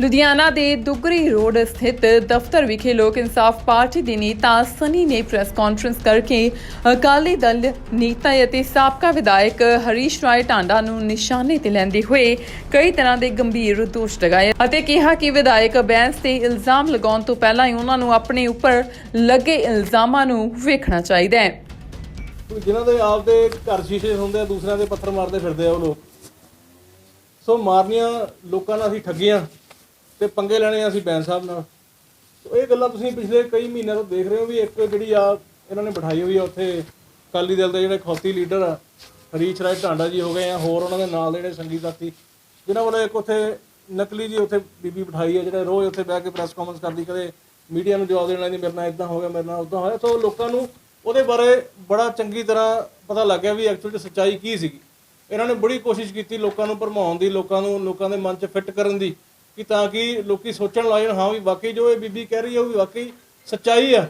ਲੁਧਿਆਣਾ ਦੇ ਦੁਗਰੀ ਰੋਡ ਸਥਿਤ ਦਫ਼ਤਰ ਵਿਖੇ ਲੋਕ ਇਨਸਾਫ ਪਾਰਟੀ ਦੇ ਨੇਤਾ ਸਨੀ ਨੇ ਪ੍ਰੈਸ ਕਾਨਫਰੰਸ ਕਰਕੇ ਅਕਾਲੀ ਦਲ ਨੇਤਾ ਅਤੇ ਸਾਬਕਾ ਵਿਧਾਇਕ ਹਰੀਸ਼ ਰਾਏ ਟਾਂਡਾ ਨੂੰ ਨਿਸ਼ਾਨੇ ਤੇ ਲੈਂਦੇ ਹੋਏ ਕਈ ਤਰ੍ਹਾਂ ਦੇ ਗੰਭੀਰ ਦੋਸ਼ ਲਗਾਏ ਅਤੇ ਕਿਹਾ ਕਿ ਵਿਧਾਇਕ ਬੈਂਸ ਤੇ ਇਲਜ਼ਾਮ ਲਗਾਉਣ ਤੋਂ ਪਹਿਲਾਂ ਹੀ ਉਹਨਾਂ ਨੂੰ ਆਪਣੇ ਉੱਪਰ ਲੱਗੇ ਇਲਜ਼ਾਮਾਂ ਨੂੰ ਵੇਖਣਾ ਚਾਹੀਦਾ ਹੈ। ਜਿਨ੍ਹਾਂ ਦੇ ਆਪਦੇ ਘਰ ਸ਼ੀਸ਼ੇ ਹੁੰਦੇ ਆ, ਦੂਸਰਿਆਂ ਦੇ ਪੱਥਰ ਮਾਰਦੇ ਫਿਰਦੇ ਆ ਉਹ ਲੋਕ। ਸੋ ਮਾਰਨੀਆਂ ਲੋਕਾਂ ਨਾਲ ਅਸੀਂ ਠੱਗੀਆਂ। ਤੇ ਪੰਗੇ ਲੈਣੇ ਆ ਅਸੀਂ ਬੈਂਸ ਸਾਹਿਬ ਨਾਲ। ਸੋ ਇਹ ਗੱਲਾਂ ਤੁਸੀਂ ਪਿਛਲੇ ਕਈ ਮਹੀਨਿਆਂ ਤੋਂ ਦੇਖ ਰਹੇ ਹੋ ਵੀ ਇੱਕ ਜਿਹੜੀ ਆ ਇਹਨਾਂ ਨੇ ਬਿਠਾਈ ਹੋਈ ਆ ਉੱਥੇ ਅਕਾਲੀ ਦਲ ਦੇ ਜਿਹੜੇ ਖੌਤੀ ਲੀਡਰ ਆ, ਹਰੀਸ਼ ਰਾਏ ਢਾਂਡਾ ਜੀ ਹੋ ਗਏ ਆ ਹੋਰ ਉਹਨਾਂ ਦੇ ਨਾਲ ਦੇ ਜਿਹੜੇ ਸੰਗੀ ਸਾਥੀ, ਜਿਨ੍ਹਾਂ ਵੱਲੋਂ ਇੱਕ ਉੱਥੇ ਨਕਲੀ ਜੀ ਉੱਥੇ ਬੀਬੀ ਬਿਠਾਈ ਹੈ ਜਿਹੜੇ ਰੋਜ਼ ਉੱਥੇ ਬਹਿ ਕੇ ਪ੍ਰੈਸ ਕਾਨਫਰੰਸ ਕਰਦੀ, ਕਦੇ ਮੀਡੀਆ ਨੂੰ ਜਵਾਬ ਦੇਣਾ ਨਹੀਂ ਮੇਰੇ ਨਾਲ ਇਦਾਂ ਹੋ ਗਿਆ, ਮੇਰੇ ਨਾਲ ਉਦਾਂ ਹੋਇਆ। ਸੋ ਲੋਕਾਂ ਨੂੰ ਉਹਦੇ ਬਾਰੇ ਬੜਾ ਚੰਗੀ ਤਰ੍ਹਾਂ ਪਤਾ ਲੱਗ ਗਿਆ ਵੀ ਐਕਚੁਅਲੀ ਸੱਚਾਈ ਕੀ ਸੀਗੀ। ਇਹਨਾਂ ਨੇ ਬੜੀ ਕੋਸ਼ਿਸ਼ ਕੀਤੀ ਲੋਕਾਂ ਨੂੰ ਭਰਮਾਉਣ ਦੀ, ਲੋਕਾਂ ਨੂੰ, ਲੋਕਾਂ ਦੇ ਮਨ 'ਚ ਫਿੱਟ ਕਰਨ ਦੀ। ਕਿ ਤਾਂ ਕਿ ਲੋਕੀ ਸੋਚਣ ਲੱਗ ਜਾਣ, ਹਾਂ ਵੀ ਵਾਕਈ ਜੋ ਇਹ ਬੀਬੀ ਕਹਿ ਰਹੀ ਹੈ, ਉਹ ਵੀ ਵਾਕਈ ਸੱਚਾਈ ਆ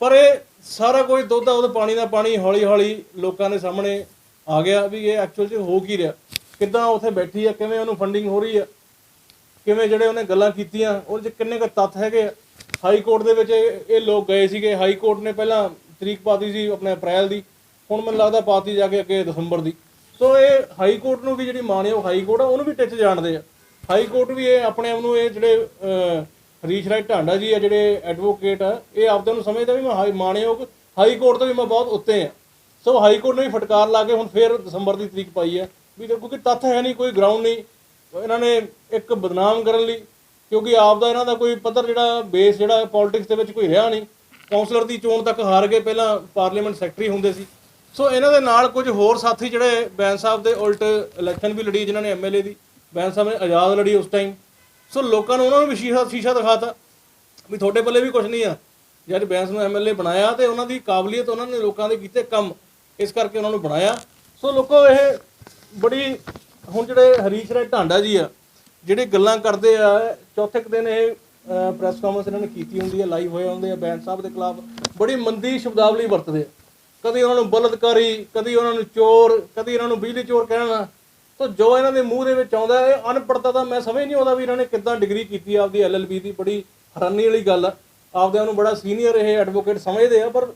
ਪਰ ਇਹ ਸਾਰਾ ਕੁਝ ਦੁੱਧ ਦਾ ਉਹਦੇ ਪਾਣੀ ਦਾ ਪਾਣੀ ਹੌਲੀ ਹੌਲੀ ਲੋਕਾਂ ਦੇ ਸਾਹਮਣੇ ਆ ਗਿਆ ਵੀ ਇਹ ਐਕਚੁਅਲ 'ਚ ਹੋ ਕੀ ਰਿਹਾ। ਕਿੱਦਾਂ ਉੱਥੇ ਬੈਠੀ ਆ ਕਿਵੇਂ ਉਹਨੂੰ ਫੰਡਿੰਗ ਹੋ ਰਹੀ ਆ ਕਿਵੇਂ ਜਿਹੜੇ ਉਹਨੇ ਗੱਲਾਂ ਕੀਤੀਆਂ, ਉਹਦੇ 'ਚ ਕਿੰਨੇ ਕੁ ਤੱਥ ਹੈਗੇ ਆ। ਹਾਈ ਕੋਰਟ ਦੇ ਵਿੱਚ ਇਹ ਲੋਕ ਗਏ ਸੀਗੇ। ਹਾਈ ਕੋਰਟ ਨੇ ਪਹਿਲਾਂ ਤਰੀਕ ਪਾਤੀ ਸੀ ਆਪਣੇ ਅਪ੍ਰੈਲ ਦੀ, ਹੁਣ ਮੈਨੂੰ ਲੱਗਦਾ ਪਾਤੀ ਜਾ ਕੇ ਅੱਗੇ ਦਸੰਬਰ ਦੀ। ਸੋ ਇਹ ਹਾਈ ਕੋਰਟ ਨੂੰ ਵੀ ਜਿਹੜੀ ਮਾਣਯੋਗ ਹਾਈ ਕੋਰਟ ਆ, ਉਹਨੂੰ ਵੀ ਟਿੱਚ ਜਾਣਦੇ ਆ। ਹਾਈ ਕੋਰਟ ਵੀ ਇਹ ਆਪਣੇ ਆਪ ਨੂੰ ਇਹ ਜਿਹੜੇ ਹਰੀਸ਼ ਰਾਏ ਢਾਂਡਾ ਜੀ ਆ ਜਿਹੜੇ ਐਡਵੋਕੇਟ ਆ, ਇਹ ਆਪਦੇ ਨੂੰ ਸਮਝਦਾ ਵੀ ਮੈਂ ਹਾਈ, ਮਾਣਯੋਗ ਹਾਈ ਕੋਰਟ ਤੋਂ ਵੀ ਮੈਂ ਬਹੁਤ ਉੱਤੇ ਆ। ਸੋ ਹਾਈ ਕੋਰਟ ਨੇ ਵੀ ਫਟਕਾਰ ਲਾ ਕੇ ਹੁਣ ਫੇਰ ਦਸੰਬਰ ਦੀ ਤਰੀਕ ਪਾਈ ਹੈ ਵੀ ਕਿਉਂਕਿ ਤੱਥ ਹੈ ਨਹੀਂ, ਕੋਈ ਗਰਾਊਂਡ ਨਹੀਂ। ਇਹਨਾਂ ਨੇ ਇੱਕ ਬਦਨਾਮ ਕਰਨ ਲਈ, ਕਿਉਂਕਿ ਆਪ ਦਾ ਇਹਨਾਂ ਦਾ ਕੋਈ ਪੱਧਰ ਜਿਹੜਾ ਬੇਸ ਜਿਹੜਾ ਪੋਲਿਟਿਕਸ ਦੇ ਵਿੱਚ ਕੋਈ ਰਿਹਾ ਨਹੀਂ। ਕਾਉਂਸਲਰ ਦੀ ਚੋਣ ਤੱਕ ਹਾਰ ਗਏ, ਪਹਿਲਾਂ ਪਾਰਲੀਮੈਂਟ ਸੈਕਟਰੀ ਹੁੰਦੇ ਸੀ। ਸੋ ਇਹਨਾਂ ਦੇ ਨਾਲ ਕੁਝ ਹੋਰ ਸਾਥੀ ਜਿਹੜੇ ਬੈਂਸ ਸਾਹਿਬ ਦੇ ਉਲਟ ਇਲੈਕਸ਼ਨ ਵੀ ਲੜੀ ਜਿਨ੍ਹਾਂ ਨੇ ਐਮਐਲਏ ਦੀ। ਬੈਂਸ ਸਾਹਿਬ ਨੇ ਆਜ਼ਾਦ ਲੜੀ ਉਸ ਟਾਈਮ ਸੋ ਲੋਕਾਂ ਨੂੰ ਉਹਨਾਂ ਨੂੰ ਵੀ ਸ਼ੀਸ਼ਾ ਸ਼ੀਸ਼ਾ ਦਿਖਾਤਾ ਵੀ ਤੁਹਾਡੇ ਪੱਲੇ ਵੀ ਕੁਝ ਨਹੀਂ ਆ। ਜਦ ਬੈਂਸ ਨੂੰ ਐਮਐਲਏ ਬਣਾਇਆ ਤੇ ਉਹਨਾਂ ਦੀ ਕਾਬਲੀਅਤ ਉਹਨਾਂ ਨੇ ਲੋਕਾਂ ਦੇ ਕੀਤੇ ਕੰਮ, ਇਸ ਕਰਕੇ ਉਹਨਾਂ ਨੂੰ ਬਣਾਇਆ। ਸੋ ਲੋਕੋ ਇਹ ਬੜੀ ਹੁਣ ਜਿਹੜੇ ਹਰੀਸ਼ ਰਾਏ ਢਾਂਡਾ ਜੀ ਆ, ਜਿਹੜੇ ਗੱਲਾਂ ਕਰਦੇ ਆ, ਚੌਥੇ ਕੁ ਦਿਨ ਇਹ ਪ੍ਰੈਸ ਕਾਨਫਰੰਸ ਇਹਨਾਂ ਨੇ ਕੀਤੀ ਹੁੰਦੀ ਹੈ ਲਾਈਵ ਹੋਏ ਹੁੰਦੇ ਆ ਬੈਂਸ ਸਾਹਿਬ ਦੇ ਖਿਲਾਫ। ਬੜੀ ਮੰਦੀ ਸ਼ਬਦਾਵਲੀ ਵਰਤਦੇ ਆ। ਕਦੀ ਉਹਨਾਂ ਨੂੰ ਬਲਦਕਾਰੀ ਕਦੀ ਉਹਨਾਂ ਨੂੰ ਚੋਰ, ਕਦੀ ਇਹਨਾਂ ਨੂੰ ਬਿਜਲੀ ਚੋਰ ਕਹਿਣਾ। ਸੋ ਜੋ ਇਹਨਾਂ ਦੇ ਮੂੰਹ ਦੇ ਵਿੱਚ ਆਉਂਦਾ ਹੈ ਇਹ ਅਨਪੜਤਾ ਦਾ ਮੈਂ ਸਮਝ ਨਹੀਂ ਆਉਂਦਾ ਵੀ ਇਹਨਾਂ ਨੇ ਕਿੱਦਾਂ ਡਿਗਰੀ ਕੀਤੀ ਆ, ਆਪਦੀ ਐਲਐਲਬੀ ਦੀ ਬੜੀ ਹੈਰਾਨੀ ਵਾਲੀ ਗੱਲ ਆ। ਆਪਦੇ ਨੂੰ ਬੜਾ ਸੀਨੀਅਰ ਇਹ ਐਡਵੋਕੇਟ ਸਮਝਦੇ ਆ, ਪਰ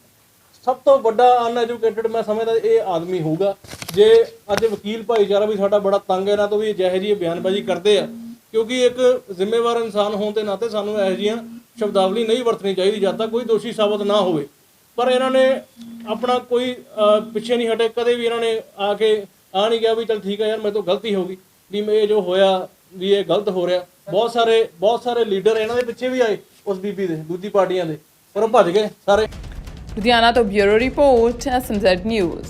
ਸਭ ਤੋਂ ਵੱਡਾ ਅਨਐਜੂਕੇਟਿਡ ਮੈਂ ਸਮਝਦਾ ਇਹ ਆਦਮੀ ਹੋਊਗਾ। ਜੇ ਅੱਜ ਵਕੀਲ ਭਾਈਚਾਰਾ ਵੀ ਸਾਡਾ ਬੜਾ ਤੰਗ ਹੈ, ਨਾ ਤੋਂ ਵੀ ਜਿਹੇ ਜਿਹੀ ਬਿਆਨਬਾਜ਼ੀ ਕਰਦੇ ਆ। ਕਿਉਂਕਿ ਇੱਕ ਜ਼ਿੰਮੇਵਾਰ ਇਨਸਾਨ ਹੋਣ ਦੇ ਨਾਤੇ ਸਾਨੂੰ ਇਹੋ ਜਿਹੀਆਂ ਸ਼ਬਦਾਵਲੀ ਨਹੀਂ ਵਰਤਣੀ ਚਾਹੀਦੀ, ਜਦ ਤੱਕ ਕੋਈ ਦੋਸ਼ੀ ਸਾਬਤ ਨਾ ਹੋਵੇ। ਪਰ ਇਹਨਾਂ ਨੇ ਆਪਣਾ ਕੋਈ ਪਿੱਛੇ ਨਹੀਂ ਹਟੇ, ਕਦੇ ਵੀ ਇਹਨਾਂ ਨੇ ਆ ਕੇ ਆ ਨਹੀਂ ਗਿਆ ਵੀ ਚਲ ਠੀਕ ਆ ਯਾਰ, ਮੇਰੇ ਤੋਂ ਗਲਤੀ ਹੋ ਗਈ। ਵੀ ਇਹ ਜੋ ਹੋਇਆ, ਵੀ ਇਹ ਗਲਤ ਹੋ ਰਿਹਾ। ਬਹੁਤ ਸਾਰੇ ਬਹੁਤ ਸਾਰੇ ਲੀਡਰ ਇਹਨਾਂ ਦੇ ਪਿੱਛੇ ਵੀ ਆਏ, ਉਸ ਬੀਬੀ ਦੇ, ਦੂਜੀ ਪਾਰਟੀਆਂ ਦੇ। ਪਰ ਉਹ ਭੱਜ ਗਏ ਸਾਰੇ। ਲੁਧਿਆਣਾ ਤੋਂ ਬਿਊਰੋ ਰਿਪੋਰਟ ਐਸਐਮਜ਼ੈਡ ਨਿਊਜ਼।